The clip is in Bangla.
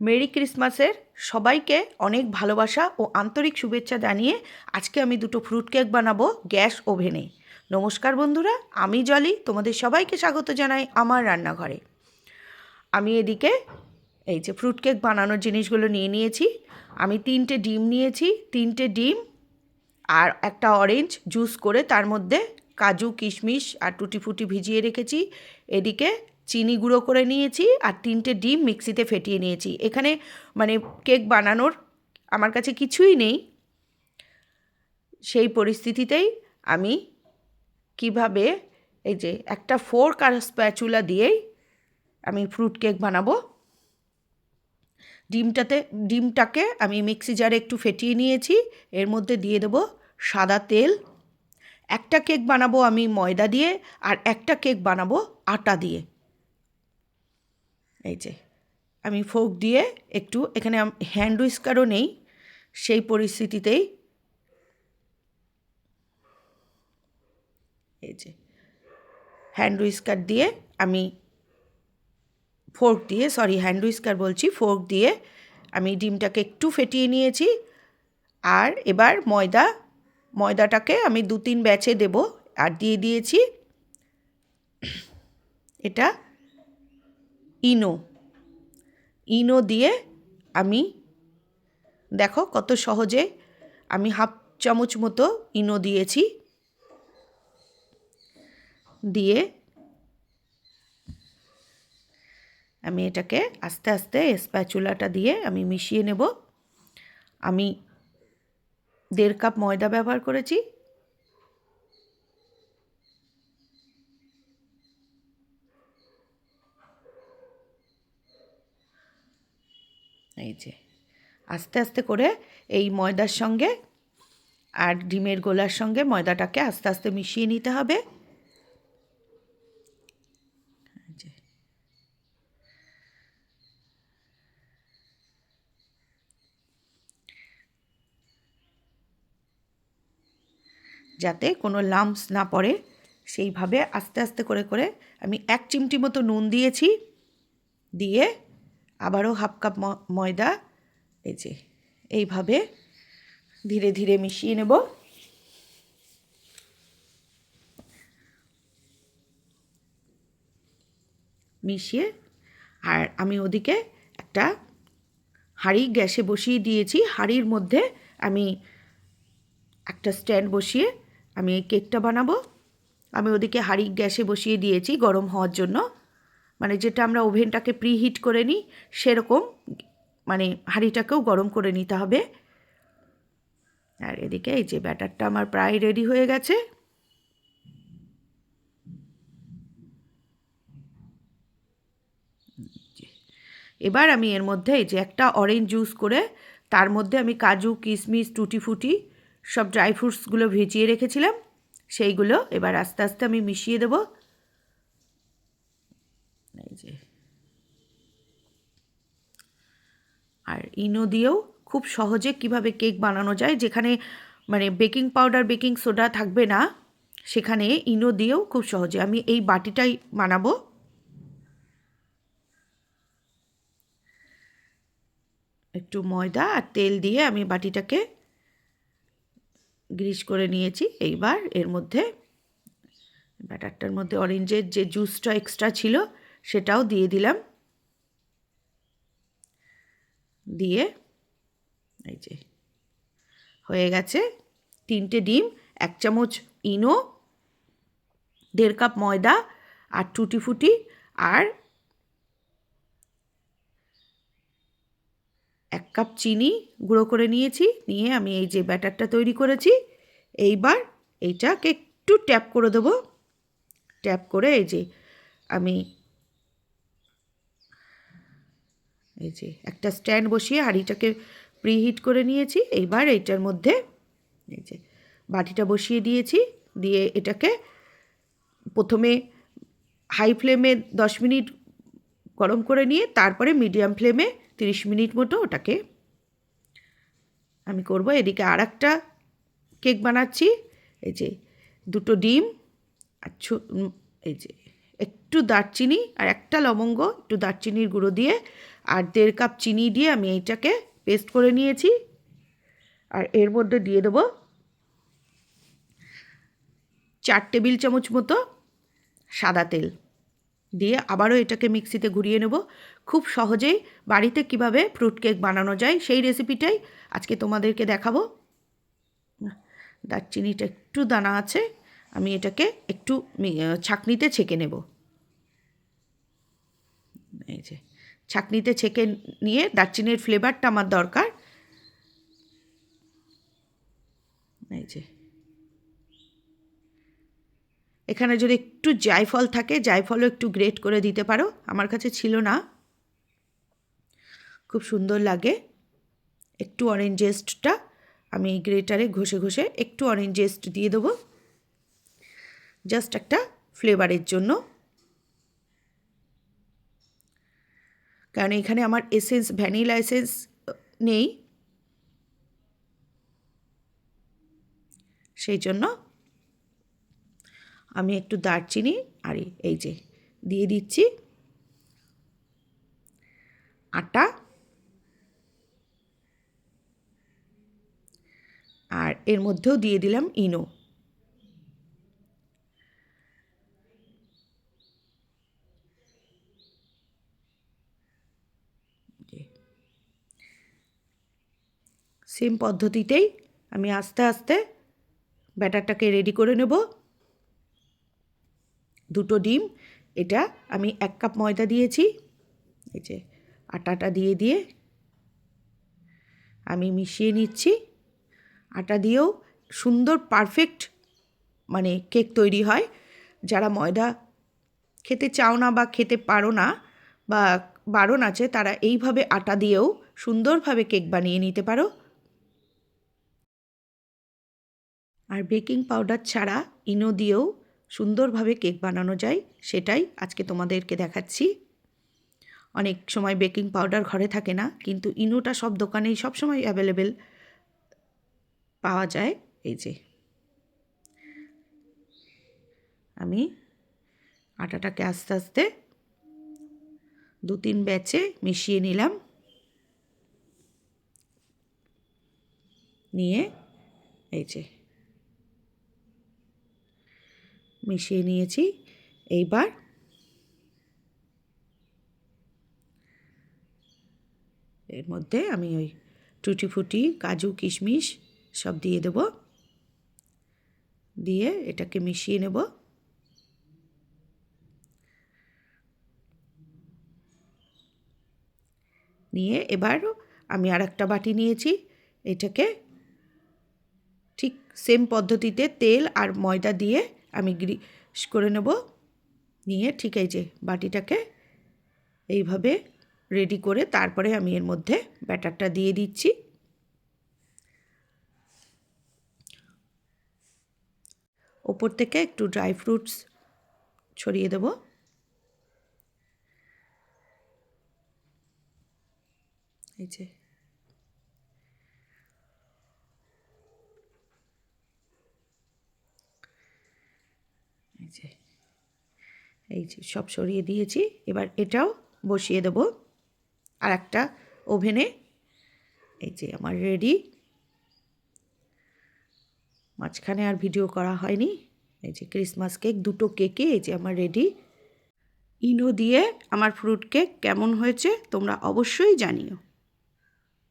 মেরি ক্রিসমাসের সবাইকে অনেক ভালোবাসা ও আন্তরিক শুভেচ্ছা জানিয়ে আজকে আমি দুটো ফ্রুট কেক বানাবো গ্যাস ওভেনে। নমস্কার বন্ধুরা, আমি জলি, তোমাদের সবাইকে স্বাগত জানাই আমার রান্নাঘরে। আমি এদিকে এই যে ফ্রুট কেক বানানোর জিনিসগুলো নিয়ে নিয়েছি। আমি তিনটে ডিম নিয়েছি, তিনটে ডিম আর একটা অরেঞ্জ জুস করে তার মধ্যে কাজু, কিশমিশ আর টুটি ফুটি ভিজিয়ে রেখেছি। এদিকে চিনি গুঁড়ো করে নিয়েছি আর তিনটে ডিম মিক্সিতে ফেটিয়ে নিয়েছি। এখানে মানে কেক বানানোর আমার কাছে কিছুই নেই। সেই পরিস্থিতিতেই আমি কীভাবে এই যে একটা ফোর্ক আর স্প্যাচুলা দিয়েই আমি ফ্রুট কেক বানাবো, ডিমটাতে, ডিমটাকে আমি মিক্সি জারে একটু ফেটিয়ে নিয়েছি। এর মধ্যে দিয়ে দেবো সাদা তেল। একটা কেক বানাবো আমি ময়দা দিয়ে আর একটা কেক বানাবো আটা দিয়ে। এই যে, আমি ফোক দিয়ে একটু, এখানে হ্যান্ড উইস্কারও নেই, সেই পরিস্থিতিতেই এই যে হ্যান্ড উইস্কার দিয়ে আমি ফোর্ক দিয়ে সরি হ্যান্ড উইস্কার বলছি ফোর্ক দিয়ে আমি ডিমটাকে একটু ফেটিয়ে নিয়েছি। আর এবার ময়দা, ময়দাটাকে আমি দু তিন ব্যাচে দেব। আর দিয়ে দিয়েছি, এটা ইনো। ইনো দিয়ে আমি, দেখো কত সহজে আমি হাফ চামচ মতো ইনো দিয়েছি। দিয়ে আমি এটাকে আস্তে আস্তে স্প্যাচুলাটা দিয়ে আমি মিশিয়ে নেব। আমি দেড় কাপ ময়দা ব্যবহার করেছি। এই যে, আস্তে আস্তে করে এই ময়দার সঙ্গে আর ডিমের গোলার সঙ্গে ময়দাটাকে আস্তে আস্তে মিশিয়ে নিতে হবে। যাতে কোনো লাম্পস না পড়ে, সেইভাবে আস্তে আস্তে করে করে আমি এক চিমটি মতো নুন দিয়েছি, দিয়ে আবারও হাফ কাপ ময়দা, এই যে, এইভাবে ধীরে ধীরে মিশিয়ে নেব। মিশিয়ে, আর আমি ওদিকে একটা হাঁড়ি গ্যাসে বসিয়ে দিয়েছি। হাঁড়ির মধ্যে আমি একটা স্ট্যান্ড বসিয়ে আমি এই কেকটা বানাবো। আমি ওদিকে হাঁড়ি গ্যাসে বসিয়ে দিয়েছি গরম হওয়ার জন্য। মানে যেটা আমরা ওভেনটাকে প্রিহিট করে নিই, সেরকম মানে হাঁড়িটাকেও গরম করে নিতে হবে। আর এদিকে এই যে ব্যাটারটা আমার প্রায় রেডি হয়ে গেছে। এবার আমি এর মধ্যে এই যে একটা অরেঞ্জ জুস করে, তার মধ্যে আমি কাজু কিশমিশ টুটি ফুটি সব ড্রাই ফ্রুটসগুলো ভিজিয়ে রেখেছিলাম। সেইগুলো এবার আস্তে আস্তে আমি মিশিয়ে দেব। যে আর ইনো দিয়েও খুব সহজে কীভাবে কেক বানানো যায়, যেখানে মানে বেকিং পাউডার, বেকিং সোডা থাকবে না, সেখানে ইনো দিয়েও খুব সহজে। আমি এই বাটিটাই বানাবো। একটু ময়দা আর তেল দিয়ে আমি বাটিটাকে গ্রিস করে নিয়েছি। এইবার এর মধ্যে ব্যাটারটার মধ্যে অরেঞ্জের যে জুসটা এক্সট্রা ছিল সেটাও দিয়ে দিলাম। দিয়ে এই যে হয়ে গেছে তিনটে ডিম, এক চামচ ইনো, দেড় কাপ ময়দা আর টুটি ফুটি আর এক কাপ চিনি গুঁড়ো করে নিয়েছি। নিয়ে আমি এই যে ব্যাটারটা তৈরি করেছি। এইবার এইটাকে একটু ট্যাপ করে দেবো। ট্যাপ করে এই যে আমি এই যে, একটা স্ট্যান্ড বসিয়ে হাঁড়িটাকে প্রিহিট করে নিয়েছি। এইবার এইটার মধ্যে এই যে, বাটিটা বসিয়ে দিয়েছি। দিয়ে এটাকে প্রথমে হাই ফ্লেমে দশ মিনিট গরম করে নিয়ে তারপরে মিডিয়াম ফ্লেমে তিরিশ মিনিট মতো ওটাকে আমি করব। এদিকে আর একটা কেক বানাচ্ছি। এই যে, দুটো ডিম আর এই যে, একটু দারচিনি আর একটা লবঙ্গ, একটু দারচিনির গুঁড়ো দিয়ে আর দেড় কাপ চিনি দিয়ে আমি এইটাকে পেস্ট করে নিয়েছি। আর এর মধ্যে দিয়ে দেবো চার টেবিল চামচ মতো সাদা তেল। দিয়ে আবারও এটাকে মিক্সিতে ঘুরিয়ে নেব। খুব সহজেই বাড়িতে কীভাবে ফ্রুট কেক বানানো যায় সেই রেসিপিটাই আজকে তোমাদেরকে দেখাবো। দারচিনিটা একটু দানা আছে, আমি এটাকে একটু ছাকনিতে ছেঁকে নেব। এই যে। ছাকনিতে ছেঁকে নিয়ে দারচিনির ফ্লেভারটা আমার দরকার। এই যে। এখানে যদি একটু জায়ফল থাকে, জায়ফলও একটু গ্রেট করে দিতে পারো। আমার কাছে ছিল না। খুব সুন্দর লাগে। একটু অরেঞ্জ জেস্টটা আমি গ্রেটারে ঘষে ঘষে একটু অরেঞ্জ জেস্ট দিয়ে দেবো। জাস্ট একটা ফ্লেভারের জন্য। কারণ এখানে আমার এসেন্স ভ্যানিলা এসেন্স নেই। সেই জন্য আমি একটু দারচিনি আর এই যে দিয়ে দিচ্ছি আটা আর এর মধ্যেও দিয়ে দিলাম ইনো। সেম পদ্ধতিতেই আমি আস্তে আস্তে ব্যাটারটাকে রেডি করে নেব। দুটো ডিম, এটা আমি এক কাপ ময়দা দিয়েছি, এই যে আটাটা দিয়ে দিয়ে আমি মিশিয়ে নিচ্ছি। আটা দিয়েও সুন্দর পারফেক্ট মানে কেক তৈরি হয়। যারা ময়দা খেতে চাও না বা খেতে পারো না বা বারণ আছে, তারা এইভাবে আটা দিয়েও সুন্দরভাবে কেক বানিয়ে নিতে পারো। আর বেকিং পাউডার ছাড়া ইনো দিয়েও সুন্দরভাবে কেক বানানো যায়, সেটাই আজকে তোমাদেরকে দেখাচ্ছি। অনেক সময় বেকিং পাউডার ঘরে থাকে না, কিন্তু ইনোটা সব দোকানেই সব সময় অ্যাভেলেবেল পাওয়া যায়। এই যে। আমি আটাটাকে আস্তে আস্তে দু তিন ব্যাচে মিশিয়ে নিলাম। নিয়ে এই যে। মিশিয়ে নিয়েছি। এইবার এর মধ্যে আমি ওই টুটি ফুটি কাজু, কিশমিশ সব দিয়ে দেব। দিয়ে এটাকে মিশিয়ে নেব। নিয়ে এবার আমি আর একটা বাটি নিয়েছি। এটাকে ঠিক সেম পদ্ধতিতে তেল আর ময়দা দিয়ে আমি গ্রিস করে নেব। নিয়ে ঠিক এই যে বাটিটাকে এইভাবে রেডি করে তারপরে আমি এর মধ্যে ব্যাটারটা দিয়ে দিচ্ছি। ওপর থেকে একটু ড্রাই ফ্রুটস ছড়িয়ে দেব। এই যে যে, এই যে সব সরিয়ে দিয়েছি, এবার এটাও বসিয়ে দেব। আর একটা ওভেনে, এই যে আমার রেডি। মাঝখানে আর ভিডিও করা হয়নি। এই যে ক্রিসমাস কেক, দুটো কেকে, এই যে আমার রেডি। ইনো দিয়ে আমার ফ্রুট কেক কেমন হয়েছে তোমরা অবশ্যই জানিও।